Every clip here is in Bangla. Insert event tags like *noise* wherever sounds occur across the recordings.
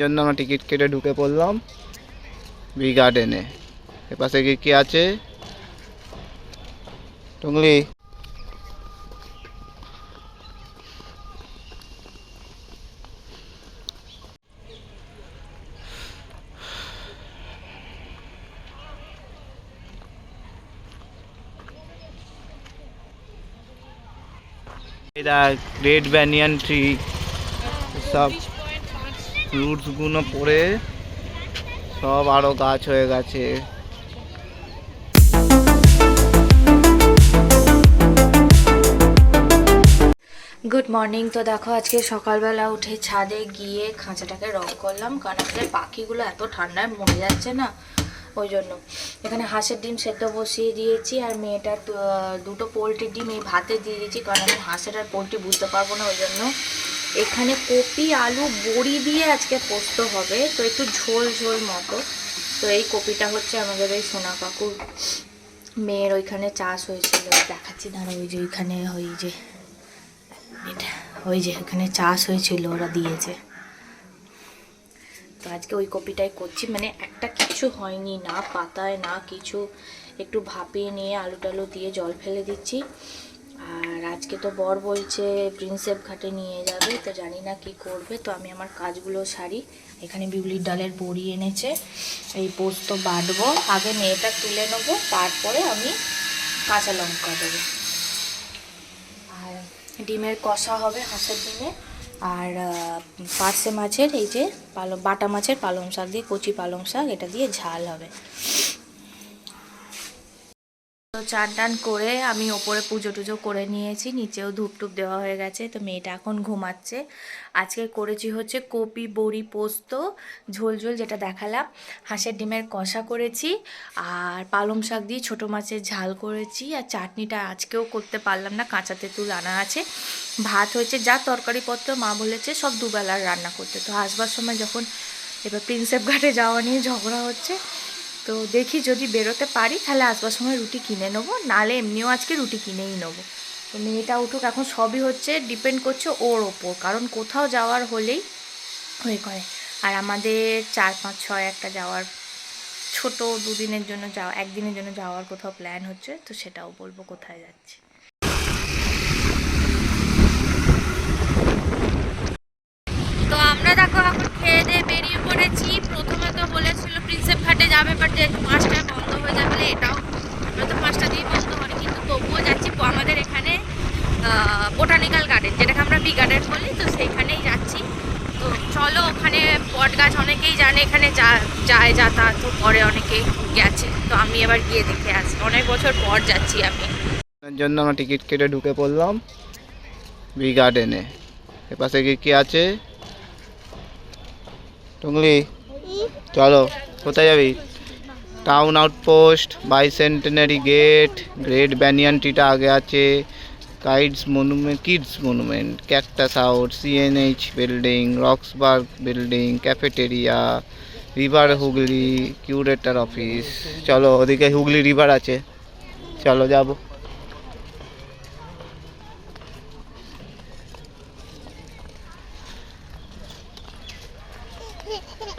জন্য আমরা টিকিট কেটে ঢুকে পড়লাম বি গার্ডেনে। এপাশে কি কি আছে? টুংলি। এটা গ্রেট ব্যানিয়ান ট্রি সব। ফ্রুটসগুলো পড়ে সব আরও গাছ হয়ে গেছে। গুড মর্নিং তো দেখো আজকে সকালবেলা উঠে ছাদে গিয়ে খাঁচাটাকে রং করলাম, কারণ আমাদের পাখিগুলো এত ঠান্ডায় মরে যাচ্ছে না, ওই জন্য। এখানে হাঁসের ডিম সেদ্ধ বসিয়ে দিয়েছি, আর মেয়েটার দুটো পোলট্রির ডিম এই ভাতে দিয়ে দিয়েছি, কারণ আমি হাঁসের আর পোলট্রি বুঝতে পারব না, ওই জন্য এখানে কপি, আলু, বড়ি দিয়ে আজকে পোস্ত হবে। তো একটু ঝোল ঝোল মতো। তো এই কপিটা হচ্ছে আমাদের ওই সোনা কাকুর মেয়ের ওইখানে চাষ হয়েছিল। দেখাচ্ছি দাঁড়া ওই যে ওইখানে ওই যে ওই যে এখানে চাষ হয়েছিল, ওরা দিয়েছে। তো আজকে ওই কপিটাই করছি। মানে একটা কিছু হয়নি, না পাতায়, না কিছু। একটু ভাপিয়ে নিয়ে আলু টালু দিয়ে জল ফেলে দিচ্ছি। আজকে তো বর বলছে প্রিন্সেপ ঘাটে নিয়ে যাবে, তো জানি না কি করবে। তো আমি আমার কাজগুলো সারি। এখানে বিউলির ডালের বড়ি এনেছে, এই পোস্ত বাটবো। আগে মেয়েটা তুলে নেব, তারপরে আমি কাঁচা লঙ্কা দেবো। আর ডিমের কষা হবে হাঁসের ডিমে। আর পার্সে মাছের এই যে পালং, বাটা মাছের পালং শাক দিয়ে, কচি পালং শাক, এটা দিয়ে ঝাল হবে। তো চান টান করে আমি ওপরে পুজো টুজো করে নিয়েছি, নিচেও ধূপ টুপ দেওয়া হয়ে গেছে, তো মেয়েটা এখন ঘুমাচ্ছে। আজকে করেছি হচ্ছে কপি, বড়ি, পোস্ত, ঝোল ঝোল যেটা দেখালাম। হাঁসের ডিমের কষা করেছি আর পালং শাক দিয়ে ছোটো মাছের ঝাল করেছি। আর চাটনিটা আজকেও করতে পারলাম না, কাঁচা তেঁতুল আনা আছে। ভাত হয়েছে যা তরকারিপত্র, মা বলেছে সব দুবেলার রান্না করতে। তো আসবার সময় যখন এবার প্রিন্সেপ ঘাটে যাওয়া নিয়ে ঝগড়া হচ্ছে তো দেখি যদি বেরোতে পারি, তাহলে আসবার সময় রুটি কিনে নেব। নালে এমনিও আজকে রুটি কিনেই নেব। তো মেয়েটা উঠুক, এখন সবই হচ্ছে ডিপেন্ড করছে ওর ওপর। কারণ কোথাও যাওয়ার হলেই হয়ে করে। আর আমাদের চার, পাঁচ, ছয় একটা যাওয়ার, ছোট দুদিনের জন্য যাওয়া, একদিনের জন্য যাওয়ার কোথাও প্ল্যান হচ্ছে, তো সেটাও বলব কোথায় যাচ্ছি। তো আমরা দেখো এখন খেয়ে দিয়ে বেরিয়ে পড়েছি। প্রিন্সেপ ঘাটে যাবে বাট পাঁচটায় বন্ধ হয়ে যাবে এটাও আমরা তো পাঁচটা দিয়ে বন্ধ হয়। কিন্তু তবুও যাচ্ছি আমাদের এখানে বোটানিক্যাল গার্ডেন, যেটাকে আমরা বি গার্ডেন বলি, তো সেইখানেই যাচ্ছি। তো চলো, ওখানে বট গাছ অনেকেই জানে, এখানে যা- যায় যাতায়াত পরে অনেকেই গেছে। তো আমি এবার গিয়ে দেখে আসি। অনেক বছর পর যাচ্ছি আমি। জন্য আমরা টিকিট কেটে ঢুকে পড়লাম বি গার্ডেনে। এপাশে কি কি আছে? টুংলি, চলো। কোথায় যাবি? Town outpost bicentenary gate great banyan আগে আছে kids monument kids monument cactus house CNH building Roxburgh building cafeteria river Hooghly curator office চলো, ওদিকে হুগলি রিভার আছে। চলো, যাব। *laughs*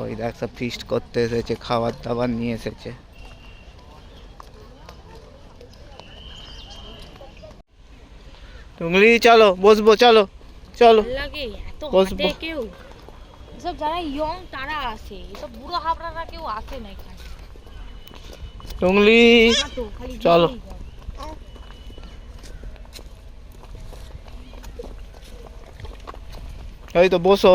ওই দেখ সব ফিস্ট করতে এসেছে খাবার দাবার নিয়ে এসেছে। টুংলি চলো বসবো চলো চলো। বসবো। সব যারা ইয়ং তারা আসে। এসব বুড়ো হাবড়ারা কেউ আসে না এখানে। টুংলি চলো। এই তো বসো।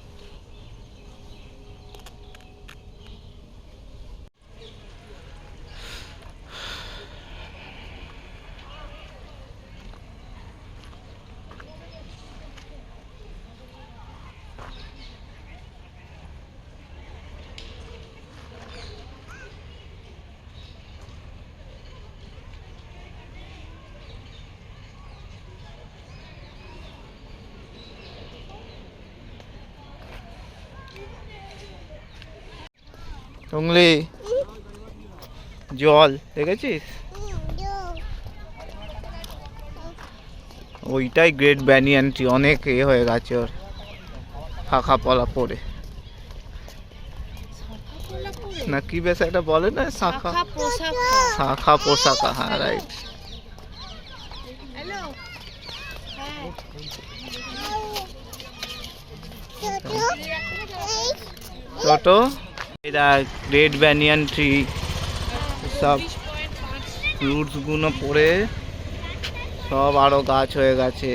টুংলি জল দেখেছিস? ওইটাই গ্রেট ব্যানিয়ান ট্রি অনেক এ হয়ে গেছে ওর। ফাঁকা পলা পড়ে। না কি বেশ একটা বলে না শাখা। শাখা পোশাকা হ্যাঁ রাইট ছোট এরা গ্রেট ব্যানিয়ান ট্রি সব ফ্রুটসগুলো পড়ে সব আরও গাছ হয়ে গেছে।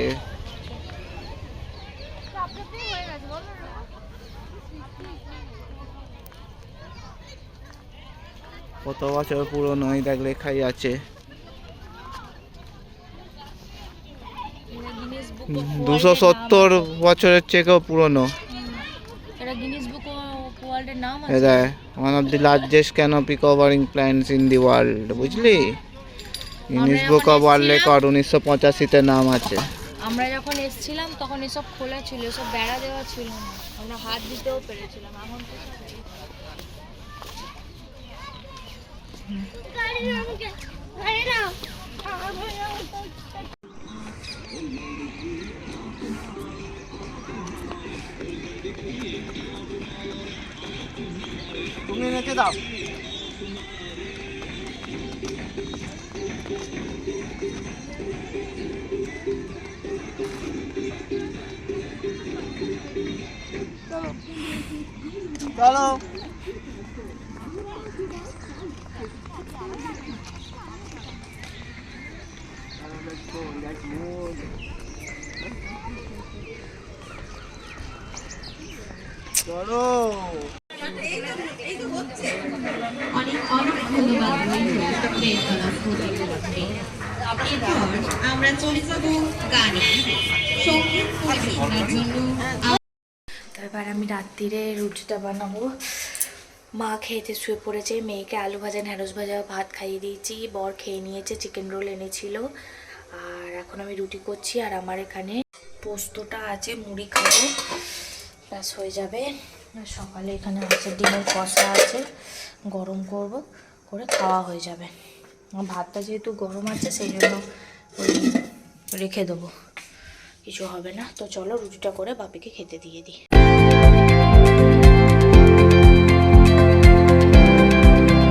কত বছর পুরনো এই দেখ লেখাই আছে। দুশো সত্তর বছরের থেকেও পুরনো। ওয়ার্ল্ডের নাম আছে? One of the largest canopy covering plants in the world বুঝলি? Guinness book of world record উনিশশো পঁচাশিতে নাম আছে। আমরা যখন এসেছিলাম তখন এসব খোলা ছিল এসব বেড়া দেওয়া ছিল না। আমরা হাত দিতেও পেরেছিলাম এখন তো দাও। চলো। চলো। অনেক অনেক ধন্যবাদ এরপর আমরা চলে যাব গানে সংগীত পরিবেশনার জন্য তো আমি রাত্রিরে রুটিটা বানাবো। মা খেয়েতে শুয়ে পড়েছে, মেয়েকে আলু ভাজা ঢ্যাঁড়স ভাজা, ভাত খাইয়ে দিয়েছি, বর খেয়ে নিয়েছে চিকেন রোল এনেছিল। আর এখন আমি রুটি করছি আর আমার এখানে পোস্তটা আছে, মুড়ি খাব। ব্যাস, হয়ে যাবে। সকালে এখানে আছে ডিমের কষা আছে। গরম করব, করে খাওয়া হয়ে যাবে। ভাতটা যেহেতু গরম আছে, সেই জন্য রেখে দেবো। কিছু হবে না। তো চলো রুটিটা করে বাপিকে খেতে দিয়ে দিই।